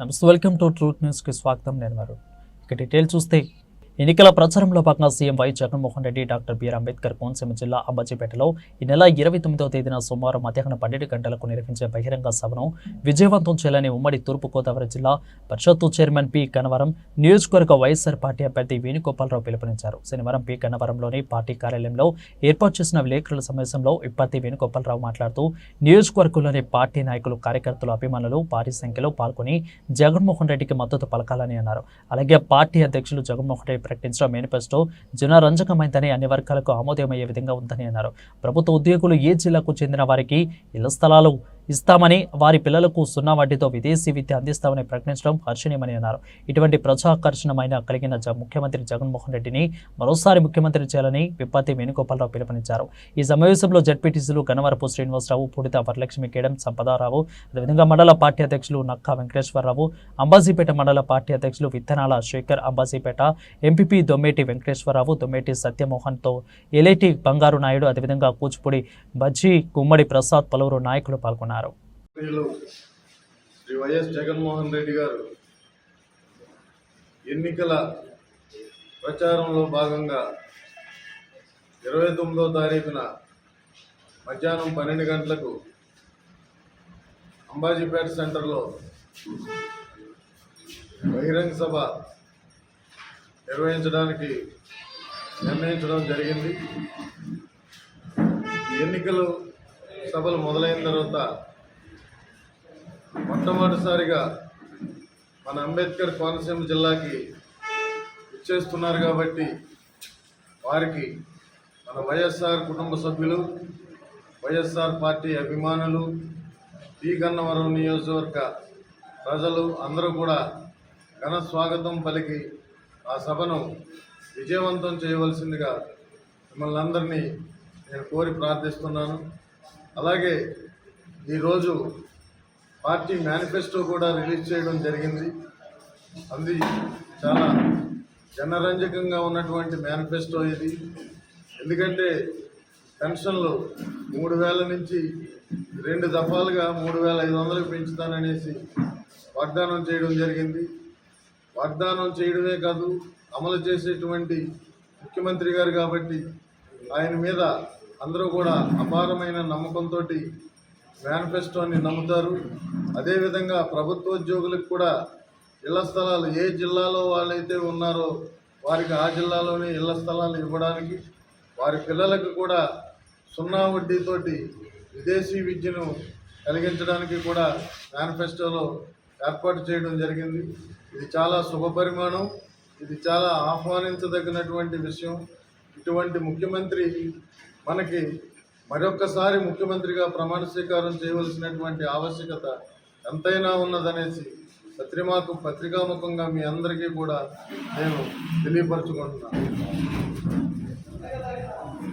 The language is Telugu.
నమస్తే వెల్కమ్ టు ట్రూత్ న్యూస్కి స్వాగతం. నేను వారు. ఇక డీటెయిల్ చూస్తే ఎన్నికల ప్రచారంలో భాగంగా CM Y Jaganmohan Reddy doctor BR Ambedkar Konaseema జిల్లా అంబాజీపేటలో ఈ నెల ఇరవై తొమ్మిదవ తేదీన సోమవారం మధ్యాహ్నం పన్నెండు గంటలకు నిర్వహించే బహిరంగ సభను విజయవంతం చేయాలని ఉమ్మడి తూర్పుగోదావరి జిల్లా పరిషత్తు చైర్మన్ పి గన్నవరం నియోజకవర్గ వైఎస్ఆర్ పార్టీ అభ్యర్థి వేణుగోపాలరావు పిలుపునిచ్చారు. శనివారం పి గన్నవరంలోని పార్టీ కార్యాలయంలో ఏర్పాటు చేసిన విలేకరుల సమావేశంలో ఇప్పటి వేణుగోపాలరావు మాట్లాడుతూ నియోజకవర్గంలోని పార్టీ నాయకులు కార్యకర్తలు అభిమానులు భారీ సంఖ్యలో పాల్గొని జగన్మోహన్ రెడ్డికి మద్దతు పలకాలని అన్నారు. అలాగే పార్టీ అధ్యక్షులు జగన్మోహన్ రెడ్డి ప్రకటించిన మేనిఫెస్టో జనరంజకమైందని అన్ని వర్గాలకు ఆమోదమయ్యే విధంగా ఉందని అన్నారు. ప్రభుత్వ ఉద్యోగులు ఏ జిల్లాకు చెందిన వారికి ఇళ్ళ స్థలాలు ఇస్తామని వారి పిల్లలకు సున్నా వడ్డీతో విదేశీ విద్య అందిస్తామని ప్రకటించడం హర్షణీయమని అన్నారు. ఇటువంటి ప్రజాకర్షణమైన కలిగిన జ- ముఖ్యమంత్రి జగన్మోహన్ రెడ్డిని మరోసారి ముఖ్యమంత్రి చేయాలని విప్పతి వేణుగోపాలరావు పిలుపునిచ్చారు. ఈ సమావేశంలో జడ్పీటీసీలు గనవరపు శ్రీనివాసరావు పూడిత వరలక్ష్మి కేడం సంపదారావు అదేవిధంగా మండల పార్టీ అధ్యక్షులు నక్కా వెంకటేశ్వరరావు అంబాజీపేట మండల పార్టీ అధ్యక్షులు విత్తనాల శేఖర్ అంబాజీపేట ఎంపీపీ దొమ్మేటి వెంకటేశ్వరరావు దొమ్మేటి సత్యమోహన్తో ఎలేటి బంగారు నాయుడు అదేవిధంగా కూచిపూడి బజ్జీ గుమ్మడి ప్రసాద్ పలువురు నాయకులు పాల్గొన్నారు. ప్రజలు శ్రీ వైఎస్ జగన్మోహన్ రెడ్డి గారు ఎన్నికల ప్రచారంలో భాగంగా ఇరవై తొమ్మిదో తారీఖున మధ్యాహ్నం పన్నెండు గంటలకు అంబాజీపేట సెంటర్లో బహిరంగ సభ నిర్వహించడానికి నిర్ణయించడం జరిగింది. ఎన్నికలు సభలు మొదలైన తర్వాత మొట్టమొదటిసారిగా మన అంబేద్కర్ కోనసీమ జిల్లాకి ఇచ్చేస్తున్నారు కాబట్టి వారికి మన వైఎస్ఆర్ కుటుంబ సభ్యులు వైఎస్ఆర్ పార్టీ అభిమానులు ఈ గన్నవరం నియోజకవర్గ ప్రజలు అందరూ కూడా ఘన స్వాగతం పలికి ఆ సభను విజయవంతం చేయవలసిందిగా మిమ్మల్ని అందరినీ నేను కోరి ప్రార్థిస్తున్నాను. అలాగే ఈరోజు పార్టీ మేనిఫెస్టో కూడా రిలీజ్ చేయడం జరిగింది. అది చాలా జనరంజకంగా ఉన్నటువంటి మేనిఫెస్టో ఇది. ఎందుకంటే పెన్షన్లు మూడు వేల నుంచి రెండు దఫాలుగా మూడు వేల ఐదు వందలకు పెంచుతాననేసి వాగ్దానం చేయడం జరిగింది. వాగ్దానం చేయడమే కాదు అమలు చేసేటువంటి ముఖ్యమంత్రి గారు కాబట్టి ఆయన మీద అందరూ కూడా అపారమైన నమ్మకంతో మేనిఫెస్టోని నమ్ముతారు. అదేవిధంగా ప్రభుత్వోద్యోగులకు కూడా ఇళ్ళ స్థలాలు ఏ జిల్లాలో వాళ్ళైతే ఉన్నారో వారికి ఆ జిల్లాలోనే ఇళ్ళ స్థలాలు ఇవ్వడానికి వారి పిల్లలకు కూడా సున్నా వడ్డీతోటి విదేశీ విద్యను కలిగించడానికి కూడా మేనిఫెస్టోలో ఏర్పాటు చేయడం జరిగింది. ఇది చాలా శుభపరిమాణం ఇది చాలా ఆహ్వానించదగినటువంటి విషయం. ఇటువంటి ముఖ్యమంత్రి మనకి మరొక్కసారి ముఖ్యమంత్రిగా ప్రమాణ స్వీకారం చేయవలసినటువంటి ఆవశ్యకత ఎంతైనా ఉన్నదనేసి పత్రిమాకు పత్రికాముఖంగా మీ అందరికీ కూడా నేను తెలియపరచుకుంటున్నాను.